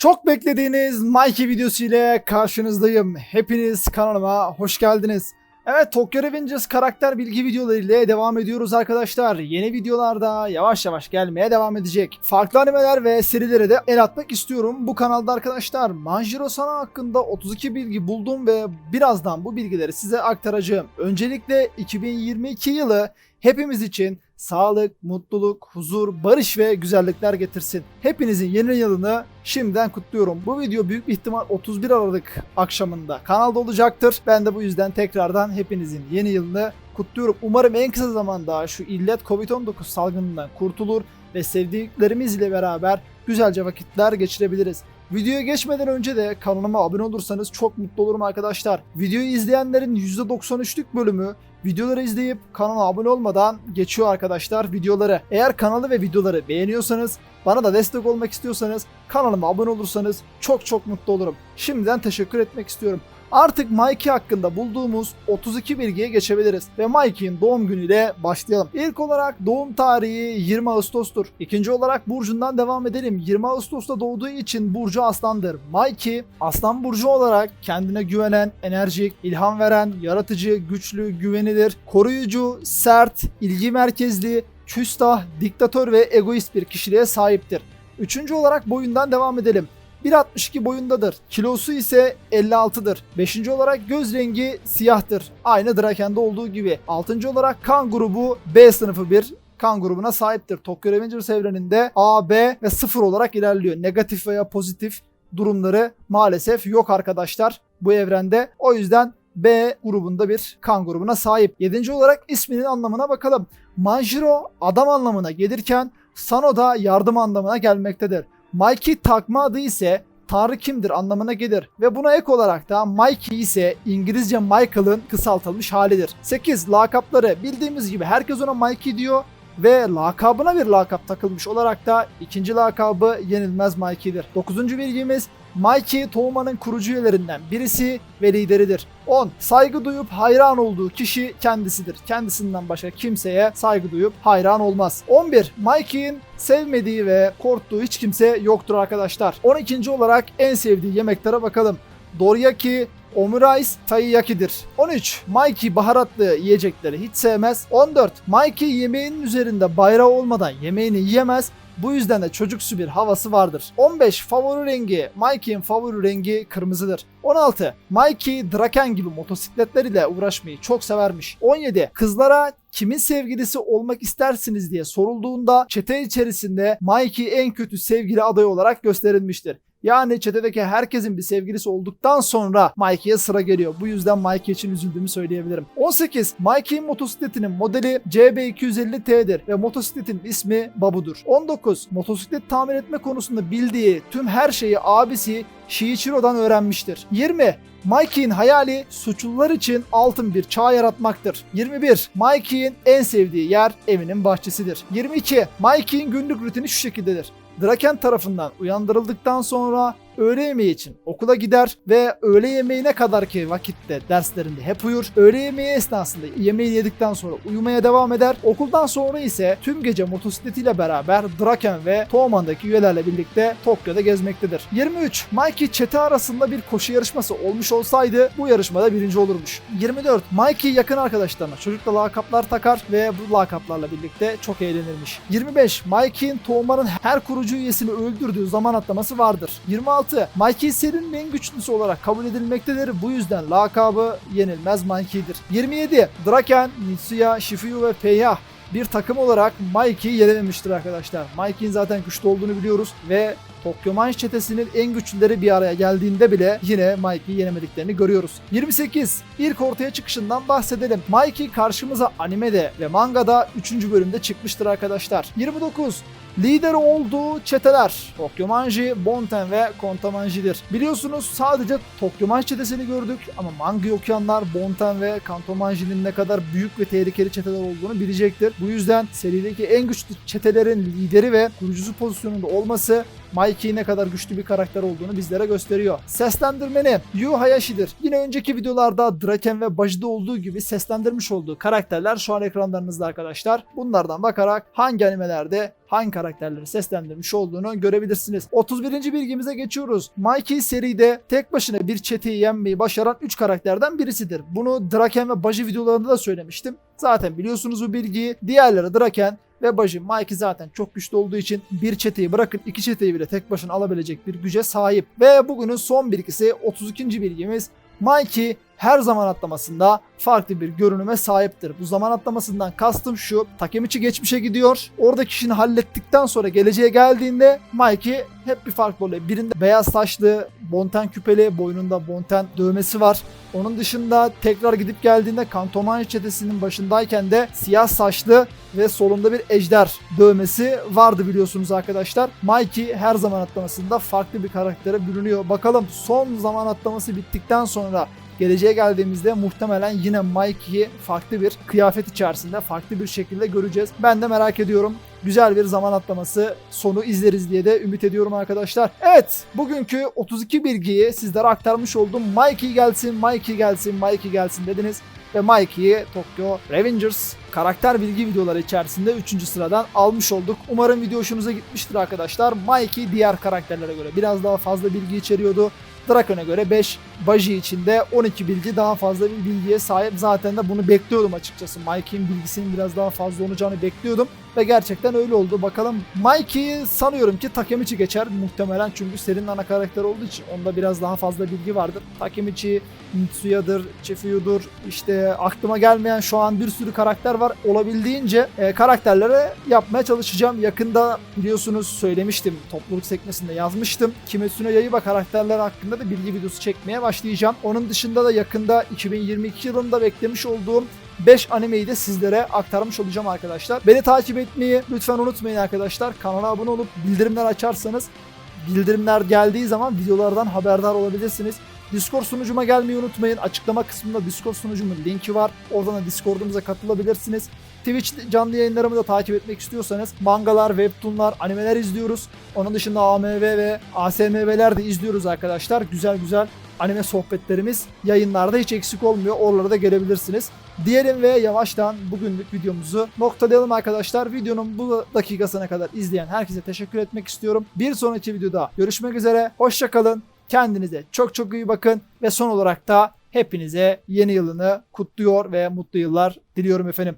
Çok beklediğiniz Mikey videosu ile karşınızdayım. Hepiniz kanalıma hoş geldiniz. Evet Tokyo Revengers karakter bilgi videoları ile devam ediyoruz arkadaşlar. Yeni videolarda yavaş yavaş gelmeye devam edecek. Farklı animeler ve serilere de el atmak istiyorum. Bu kanalda arkadaşlar Manjiro Sana hakkında 32 bilgi buldum ve birazdan bu bilgileri size aktaracağım. Öncelikle 2022 yılı hepimiz için sağlık, mutluluk, huzur, barış ve güzellikler getirsin. Hepinizin yeni yılını şimdiden kutluyorum. Bu video büyük bir ihtimal 31 Aralık akşamında kanalda olacaktır. Ben de bu yüzden tekrardan hepinizin yeni yılını kutluyorum. Umarım en kısa zamanda şu illet Covid-19 salgınından kurtulur ve sevdiklerimizle beraber güzelce vakitler geçirebiliriz. Videoya geçmeden önce de kanalıma abone olursanız çok mutlu olurum arkadaşlar. Videoyu izleyenlerin %93'lük bölümü videoları izleyip kanala abone olmadan geçiyor arkadaşlar videoları. Eğer kanalı ve videoları beğeniyorsanız, bana da destek olmak istiyorsanız kanalıma abone olursanız çok çok mutlu olurum. Şimdiden teşekkür etmek istiyorum. Artık Mikey hakkında bulduğumuz 32 bilgiye geçebiliriz ve Mikey'in doğum günüyle başlayalım. İlk olarak doğum tarihi 20 Ağustos'tur. İkinci olarak burcundan devam edelim. 20 Ağustos'ta doğduğu için burcu aslandır. Mikey aslan burcu olarak kendine güvenen, enerjik, ilham veren, yaratıcı, güçlü, güvenilir, koruyucu, sert, ilgi merkezli, küstah, diktatör ve egoist bir kişiliğe sahiptir. Üçüncü olarak boyundan devam edelim. 1.62 boyundadır. Kilosu ise 56'dır. 5. olarak göz rengi siyahtır. Aynı Draken'de olduğu gibi. 6. olarak kan grubu B sınıfı bir kan grubuna sahiptir. Tokyo Revengers evreninde A, B ve 0 olarak ilerliyor. Negatif veya pozitif durumları maalesef yok arkadaşlar bu evrende. O yüzden B grubunda bir kan grubuna sahip. 7. olarak isminin anlamına bakalım. Manjiro adam anlamına gelirken Sano da yardım anlamına gelmektedir. Mikey takma adı ise Tanrı kimdir anlamına gelir ve buna ek olarak da Mikey ise İngilizce Michael'ın kısaltılmış halidir. 8. Lakapları bildiğimiz gibi herkes ona Mikey diyor ve lakabına bir lakap takılmış olarak da ikinci lakabı Yenilmez Mikey'dir. 9. bilgimiz Mikey Toğma'nın kurucu üyelerinden birisi ve lideridir. 10. Saygı duyup hayran olduğu kişi kendisidir. Kendisinden başka kimseye saygı duyup hayran olmaz. 11. Mikey'in sevmediği ve korktuğu hiç kimse yoktur arkadaşlar. 12. olarak en sevdiği yemeklere bakalım. Doriyaki, Omurice Taiyaki'dir. 13. Mikey baharatlı yiyecekleri hiç sevmez. 14. Mikey yemeğinin üzerinde bayrağı olmadan yemeğini yiyemez. Bu yüzden de çocuksu bir havası vardır. 15. Favori rengi. Mikey'in favori rengi kırmızıdır. 16. Mikey Draken gibi motosikletler ile uğraşmayı çok severmiş. 17. Kızlara kimin sevgilisi olmak istersiniz diye sorulduğunda çete içerisinde Mikey en kötü sevgili adayı olarak gösterilmiştir. Yani çetedeki herkesin bir sevgilisi olduktan sonra Mikey'e sıra geliyor. Bu yüzden Mikey için üzüldüğümü söyleyebilirim. 18. Mikey'in motosikletinin modeli CB250T'dir ve motosikletin ismi Babu'dur. 19. Motosiklet tamir etme konusunda bildiği tüm her şeyi abisi Shiichiro'dan öğrenmiştir. 20. Mikey'in hayali suçlular için altın bir çağ yaratmaktır. 21. Mikey'in en sevdiği yer evinin bahçesidir. 22. Mikey'in günlük rutini şu şekildedir. Draken tarafından uyandırıldıktan sonra öğle yemeği için okula gider ve öğle yemeğine kadar ki vakitte derslerinde hep uyur. Öğle yemeği esnasında yemeği yedikten sonra uyumaya devam eder. Okuldan sonra ise tüm gece motosikletiyle beraber Draken ve Toğman'daki üyelerle birlikte Tokyo'da gezmektedir. 23. Mikey çete arasında bir koşu yarışması olmuş olsaydı bu yarışmada birinci olurmuş. 24. Mikey yakın arkadaşlarına çocukla lakaplar takar ve bu lakaplarla birlikte çok eğlenirmiş. 25. Mikey'in Toğman'ın her kurucu üyesini öldürdüğü zaman atlaması vardır. 26. Mikey serinin en güçlüsü olarak kabul edilmektedir. Bu yüzden lakabı yenilmez Mikey'dir. 27. Draken, Mitsuya, Shifuyu ve Feiyah bir takım olarak Mikey'i yenememiştir arkadaşlar. Mikey'in zaten güçlü olduğunu biliyoruz ve Tokyo Manch çetesinin en güçlüleri bir araya geldiğinde bile yine Mikey'i yenemediklerini görüyoruz. 28. İlk ortaya çıkışından bahsedelim. Mikey karşımıza animede ve mangada 3. bölümde çıkmıştır arkadaşlar. 29. Lider olduğu çeteler Tokyo Manji, Bonten ve Kontamanji'dir. Biliyorsunuz sadece Tokyo Manji çetesini gördük ama manga okuyanlar Bonten ve Kantomanji'nin ne kadar büyük ve tehlikeli çeteler olduğunu bilecektir. Bu yüzden serideki en güçlü çetelerin lideri ve kurucusu pozisyonunda olması Mikey ne kadar güçlü bir karakter olduğunu bizlere gösteriyor. Seslendirmeni Yu Hayashi'dir. Yine önceki videolarda Draken ve Baji'de olduğu gibi seslendirmiş olduğu karakterler şu an ekranlarınızda arkadaşlar. Bunlardan bakarak hangi animelerde hangi karakterleri seslendirmiş olduğunu görebilirsiniz. 31. bilgimize geçiyoruz. Mikey seride tek başına bir çeteyi yenmeyi başaran 3 karakterden birisidir. Bunu Draken ve Baji videolarında da söylemiştim. Zaten biliyorsunuz bu bilgiyi. Diğerleri Draken ve Baji Mikey zaten çok güçlü olduğu için bir çeteyi bırakın iki çeteyi bile tek başına alabilecek bir güce sahip. Ve bugünün son bilgisi 32. bilgimiz Mikey her zaman atlamasında farklı bir görünüme sahiptir. Bu zaman atlamasından kastım şu. Takemichi geçmişe gidiyor. Oradaki işini hallettikten sonra geleceğe geldiğinde Mikey hep bir farklı oluyor. Birinde beyaz saçlı, bonten küpeli, boynunda bonten dövmesi var. Onun dışında tekrar gidip geldiğinde Kantoman çetesinin başındayken de siyah saçlı ve solunda bir ejder dövmesi vardı biliyorsunuz arkadaşlar. Mikey her zaman atlamasında farklı bir karaktere bürünüyor. Bakalım son zaman atlaması bittikten sonra geleceğe geldiğimizde muhtemelen yine Mikey'i farklı bir kıyafet içerisinde farklı bir şekilde göreceğiz. Ben de merak ediyorum. Güzel bir zaman atlaması sonu izleriz diye de ümit ediyorum arkadaşlar. Evet bugünkü 32 bilgiyi sizlere aktarmış oldum. Mikey gelsin, Mikey gelsin, Mikey gelsin dediniz ve Mikey'i Tokyo Revengers karakter bilgi videoları içerisinde 3. sıradan almış olduk. Umarım video hoşunuza gitmiştir arkadaşlar. Mikey diğer karakterlere göre biraz daha fazla bilgi içeriyordu. Draken'a göre 5, Baji için de 12 bilgi daha fazla bir bilgiye sahip. Zaten de bunu bekliyordum açıkçası. Mikey'in bilgisinin biraz daha fazla olacağını bekliyordum. Ve gerçekten öyle oldu. Bakalım Mikey'i sanıyorum ki Takemichi geçer muhtemelen. Çünkü serinin ana karakteri olduğu için onda biraz daha fazla bilgi vardır. Takemichi, Mitsuya'dır, Chifuyu'dur. İşte aklıma gelmeyen şu an bir sürü karakter var. Olabildiğince e, karakterlere yapmaya çalışacağım. Yakında biliyorsunuz söylemiştim. Topluluk sekmesinde yazmıştım. Kimetsu no Yaiba karakterler hakkında da bilgi videosu çekmeye başlayacağım. Onun dışında da yakında 2022 yılında beklemiş olduğum 5 animeyi de sizlere aktarmış olacağım arkadaşlar. Beni takip etmeyi lütfen unutmayın arkadaşlar. Kanala abone olup bildirimler açarsanız bildirimler geldiği zaman videolardan haberdar olabilirsiniz. Discord sunucuma gelmeyi unutmayın. Açıklama kısmında Discord sunucumun linki var. Oradan da Discord'umuza katılabilirsiniz. Twitch canlı yayınlarımı da takip etmek istiyorsanız mangalar, webtoonlar, animeler izliyoruz. Onun dışında AMV ve ASMV'ler de izliyoruz arkadaşlar. Güzel güzel anime sohbetlerimiz yayınlarda hiç eksik olmuyor. Oralara da gelebilirsiniz. Diyelim ve yavaştan bugünlük videomuzu noktalayalım arkadaşlar. Videonun bu dakikasına kadar izleyen herkese teşekkür etmek istiyorum. Bir sonraki videoda görüşmek üzere. Hoşçakalın. Kendinize çok çok iyi bakın ve son olarak da hepinize yeni yılını kutluyor ve mutlu yıllar diliyorum efendim.